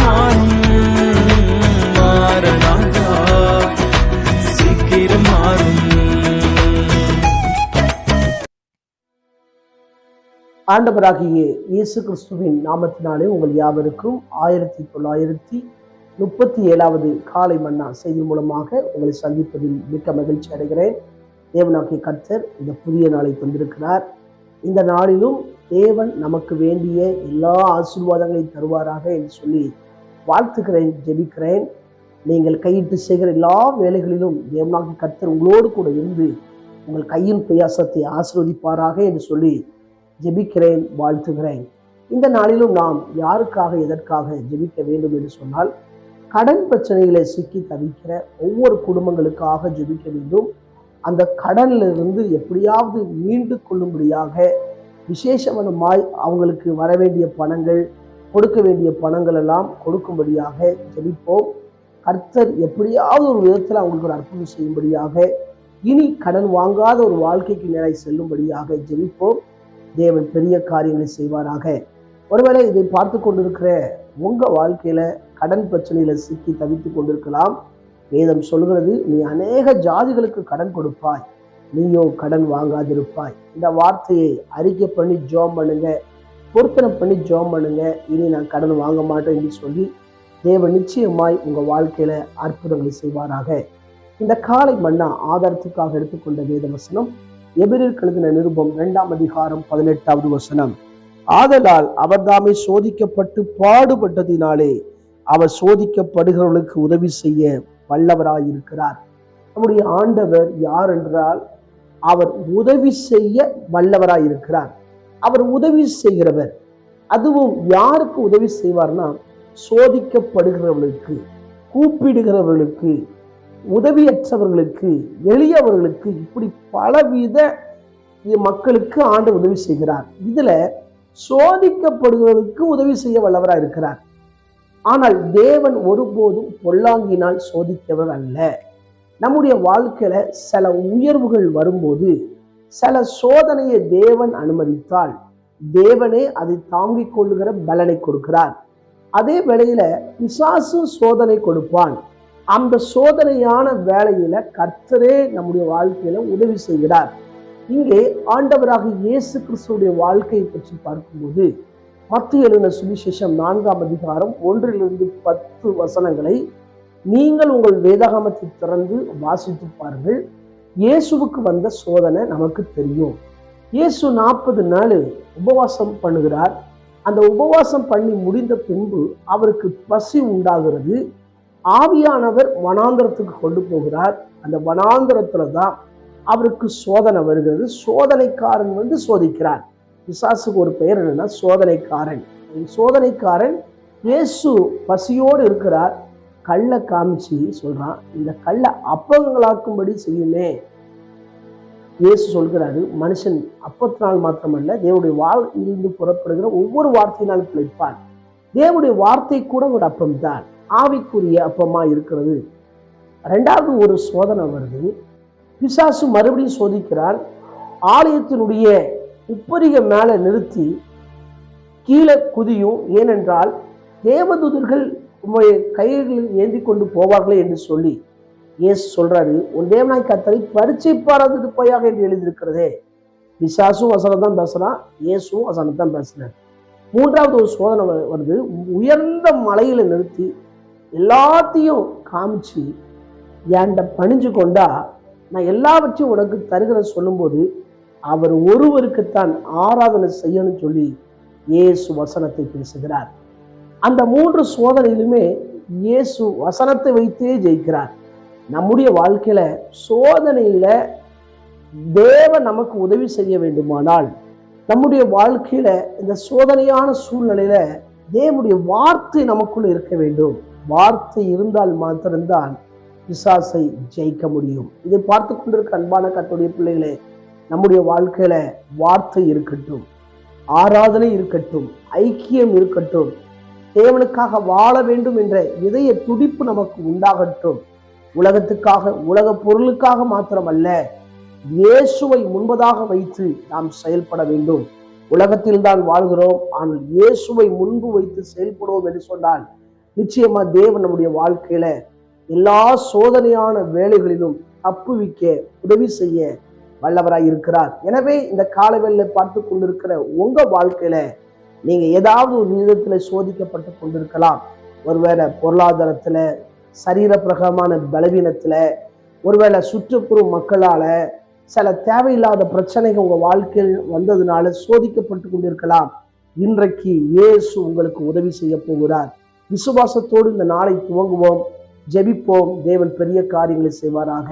மாறும் சீக்கிரம் மாறும் ஆண்டவராகிய இயேசு கிறிஸ்துவின் நாமத்தினாலே உங்கள் யாவருக்கும் ஆயிரத்தி தொள்ளாயிரத்தி முப்பத்தி ஏழாவது காலை மன்னா செய்தி மூலமாக உங்களை சந்திப்பதில் மிக்க மகிழ்ச்சி அடைகிறேன். தேவனாகிய கர்த்தர் இந்த புதிய நாளை தந்திருக்கிறார். இந்த நாளிலும் தேவன் நமக்கு வேண்டிய எல்லா ஆசீர்வாதங்களையும் தருவாராக என்று சொல்லி வாழ்த்துக்கிறேன் ஜெபிக்கிறேன். நீங்கள் கையிட்டு செய்கிற எல்லா வேலைகளிலும் தேவனாகி கர்த்தர் உங்களோடு கூட இருந்து உங்கள் கையின் பிரயாசத்தை ஆசீர்வதிப்பாராக என்று சொல்லி ஜெபிக்கிறேன் வாழ்த்துகிறேன். இந்த நாளிலும் நாம் யாருக்காக எதற்காக ஜெபிக்க வேண்டும் என்று சொன்னால் கடன் பிரச்சனைகளை சிக்கி தவிக்கிற ஒவ்வொரு குடும்பங்களுக்காக ஜெபிக்க வேண்டும். அந்த கடனிலிருந்து எப்படியாவது மீண்டு கொள்ளும்படியாக விசேஷமாய் அவங்களுக்கு வர வேண்டிய பணங்கள் கொடுக்க வேண்டிய பணங்கள் எல்லாம் கொடுக்கும்படியாக ஜெபிப்போம். கர்த்தர் எப்படியாவது ஒரு விதத்தில் அவங்களுக்கு ஒரு அற்புதம் செய்யும்படியாக இனி கடன் வாங்காத ஒரு வாழ்க்கைக்கு நேராய் செல்லும்படியாக ஜெபிப்போம். தேவன் பெரிய காரியங்களை செய்வாராக. ஒருவேளை இதை பார்த்து கொண்டிருக்கிற உங்கள் வாழ்க்கையில் கடன் பிரச்சனையில் சிக்கி தவித்து கொண்டிருக்கலாம். வேதம் சொல்கிறது நீ அநேக ஜாதிகளுக்கு கடன் கொடுப்பாய். நீயோ கடன் வாங்காதிருப்பாய். இந்த வார்த்தையை அறிக்கை பண்ணி ஜோம் பண்ணுங்க. பொருத்தனை பண்ணி ஜோம் பண்ணுங்க. இனி நான் கடன் வாங்க மாட்டேன் என்று சொல்லி தேவ நிச்சயமாய் உங்கள் வாழ்க்கையில் அற்புதங்களை செய்வாராக. இந்த காலை மன்னா ஆதாரத்துக்காக எடுத்துக்கொண்ட வேத வசனம் எபிரில் கழுதின நிருபம் இரண்டாம் அதிகாரம் பதினெட்டாவது வசனம். ஆதலால் அவர்தாமே சோதிக்கப்பட்டு பாடுபட்டதினாலே அவர் சோதிக்கப்படுகிறவர்களுக்கு உதவி செய்ய வல்லவராயிருக்கிறார். நம்முடைய ஆண்டவர் யார் என்றால் அவர் உதவி செய்ய வல்லவராயிருக்கிறார். அவர் உதவி செய்கிறவர். அதுவும் யாருக்கு உதவி செய்வார்னா சோதிக்கப்படுகிறவர்களுக்கு கூப்பிடுகிறவர்களுக்கு உதவியற்றவர்களுக்கு எளியவர்களுக்கு இப்படி பலவித மக்களுக்கு ஆண்டு உதவி செய்கிறார். இதுல சோதிக்கப்படுகிறவர்களுக்கு உதவி செய்ய வல்லவராக இருக்கிறார். ஆனால் தேவன் ஒருபோதும் பொல்லாங்கினால் சோதித்தவர் அல்ல நம்முடைய வாழ்க்கையில சில உயர்வுகள் வரும்போது சில சோதனையை தேவன் அனுமதித்தால் தேவனே அதை தாங்கிக் கொள்ளுகிற பலனை கொடுக்கிறார். அதே வேளையில பிசாசு சோதனை கொடுப்பான். அந்த சோதனையான வேலையில கர்த்தரே நம்முடைய வாழ்க்கையில உதவி செய்கிறார். இங்கே ஆண்டவராக இயேசு கிறிஸ்துடைய வாழ்க்கையை பற்றி பார்க்கும்போது மத்திய எழுதின சுவிசேஷம் நான்காம் அதிகாரம் ஒன்றிலிருந்து பத்து வசனங்களை நீங்கள் உங்கள் வேதாகமத்தை திறந்து வாசித்து பாருங்கள். இயேசுவுக்கு வந்த சோதனை நமக்கு தெரியும். இயேசு நாற்பது நாள் உபவாசம் பண்ணுகிறார். அந்த உபவாசம் பண்ணி முடிந்த பின்பு அவருக்கு பசி உண்டாகிறது. ஆவியானவர் வனாந்திரத்துக்கு கொண்டு போகிறார். அந்த வனாந்திரத்துல தான் அவருக்கு சோதனை வருகிறது. சோதனைக்காரன் வந்து சோதிக்கிறார். விசாசுக்கு ஒரு பெயர் என்னன்னா சோதனைக்காரன். சோதனைக்காரன் இயேசு பசியோடு இருக்கிறார். கல்லை காமிச்சு சொல்றான் இந்த கல்லை அப்பங்களாக்கும்படி செய்யுமே. இயேசு சொல்கிறாரு மனுஷன் அப்பத்தினால் மாத்திரமல்ல தேவனுடைய வாழ் இருந்து புறப்படுகிற ஒவ்வொரு வார்த்தையினால் பிழைப்பான். தேவனுடைய வார்த்தை கூட ஒரு அப்பம் தான் ஆவிக்குரிய அப்பமா இருக்கிறது. ரெண்டாவது ஒரு சோதனை வருது பிசாசு மறுபடியும் சோதிக்கிறார் ஆலயத்தினுடைய உப்பரிக மேலே நிறுத்தி கீழே குதியும் ஏனென்றால் தேவதூதர்கள் உங்களுடைய கைகளில் ஏந்தி கொண்டு போவார்களே என்று சொல்லி இயேசு சொல்றாரு உன் தேவனாய் கத்தரை பரிச்சை பாராதது பொய்யாக என்று எழுதியிருக்கிறதே. பிசாசும் வசனம் தான் பேசுறான் இயேசும் வசனம் தான் பேசுறாரு. மூன்றாவது ஒரு சோதனை வருது உயர்ந்த மலையில நிறுத்தி எல்லாத்தையும் காமிச்சு என்கிட்ட பணிஞ்சு கொண்டா நான் எல்லாவற்றையும் உனக்கு தருகிறேன் சொல்லும்போது அவர் ஒருவருக்குத்தான் ஆராதனை செய்யணும்னு சொல்லி இயேசு வசனத்தை பேசுகிறார். அந்த மூன்று சோதனையிலுமே இயேசு வசனத்தை வைத்தே ஜெயிக்கிறார். நம்முடைய வாழ்க்கையில சோதனையில தேவன் நமக்கு உதவி செய்ய வேண்டுமானால் நம்முடைய வாழ்க்கையில இந்த சோதனையான சூழ்நிலையில தேவனுடைய வார்த்தை நமக்குள் இருக்க வேண்டும். வார்த்தை இருந்தால் மாத்திரம்தான் பிசாசை ஜெயிக்க முடியும். இதை பார்த்து கொண்டிருக்க அன்பான கத்துடைய பிள்ளைகளே நம்முடைய வாழ்க்கையில வார்த்தை இருக்கட்டும் ஆராதனை இருக்கட்டும் ஐக்கியம் இருக்கட்டும் தேவனுக்காக வாழ வேண்டும் என்ற இதய துடிப்பு நமக்கு உண்டாகட்டும். உலகத்துக்காக உலக பொருளுக்காக மாத்திரமல்ல இயேசுவை முன்பதாக வைத்து நாம் செயல்பட வேண்டும். உலகத்தில் தான் வாழ்கிறோம் ஆனால் இயேசுவை முன்பு வைத்து செயல்படுவோம் என்று சொன்னால் நிச்சயமா தேவன் நம்முடைய வாழ்க்கையில எல்லா சோதனையான வேலைகளிலும் தப்புவிக்க உதவி செய்ய வல்லவராய் இருக்கிறார் எனவே இந்த காலவெளியில பார்த்து கொண்டிருக்கிற உங்க வாழ்க்கையில நீங்கள் ஏதாவது ஒரு விதத்தில் சோதிக்கப்பட்டு கொண்டிருக்கலாம். ஒருவேளை பொருளாதாரத்தில் சரீரப்பிரகமான பலவீனத்தில் ஒருவேளை சுற்றுப்புற மக்களால் சில தேவையில்லாத பிரச்சனைகள் உங்கள் வாழ்க்கையில் வந்ததுனால சோதிக்கப்பட்டு கொண்டிருக்கலாம். இன்றைக்கு இயேசு உங்களுக்கு உதவி செய்ய போகிறார். விசுவாசத்தோடு இந்த நாளை துவங்குவோம். ஜெபிப்போம். தேவன் பெரிய காரியங்களை செய்வாராக.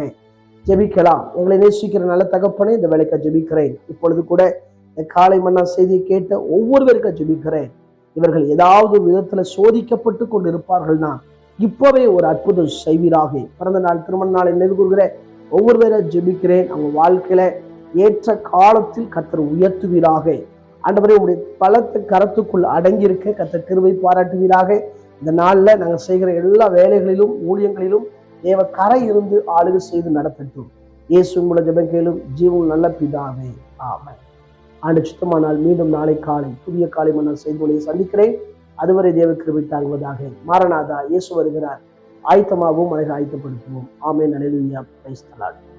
ஜெபிக்கலாம். எங்களை நேசிக்கிற நல்ல தகப்பனே இந்த வேலைக்கு ஜெபிக்கிறேன். இப்பொழுது கூட இந்த காலை மன்னா செய்தியை கேட்ட ஒவ்வொருவருக்கும் ஜெபிக்கிறேன். இவர்கள் ஏதாவது விதத்துல சோதிக்கப்பட்டு கொண்டு இருப்பார்கள்னா இப்பவே ஒரு அற்புதம் செய்வீராக பிறந்த நாள் திருமண நாளை நினைவு கூறுகிற ஒவ்வொருவரை ஜெபிக்கிறேன். அவங்க வாழ்க்கையில ஏற்ற காலத்தில் கத்தர் உயர்த்துவீராக. ஆண்டவரே உடைய பலத்த கரத்துக்குள் அடங்கியிருக்க கத்தர் கிருவை பாராட்டுவீராக. இந்த நாளில் நாங்கள் செய்கிற எல்லா வேலைகளிலும் ஊழியங்களிலும் தேவ கரை இருந்து ஆளுகை செய்து நடத்தட்டும். இயேசு மூல ஜெபம் ஜீவன் நல்ல பிதாவே. ஆமென். ஆண்டு சுத்தமானால் மீண்டும் நாளை காலை புதிய காலை மன்னர் செய்தி சந்திக்கிறேன். அதுவரை தேவ கிருபை தாங்குவதாக மாரநாதா இயேசு வருகிறார். ஆயத்தமாகவும் மலைகள் ஆயத்தப்படுத்துவோம். ஆமே நலையா பேசலாடு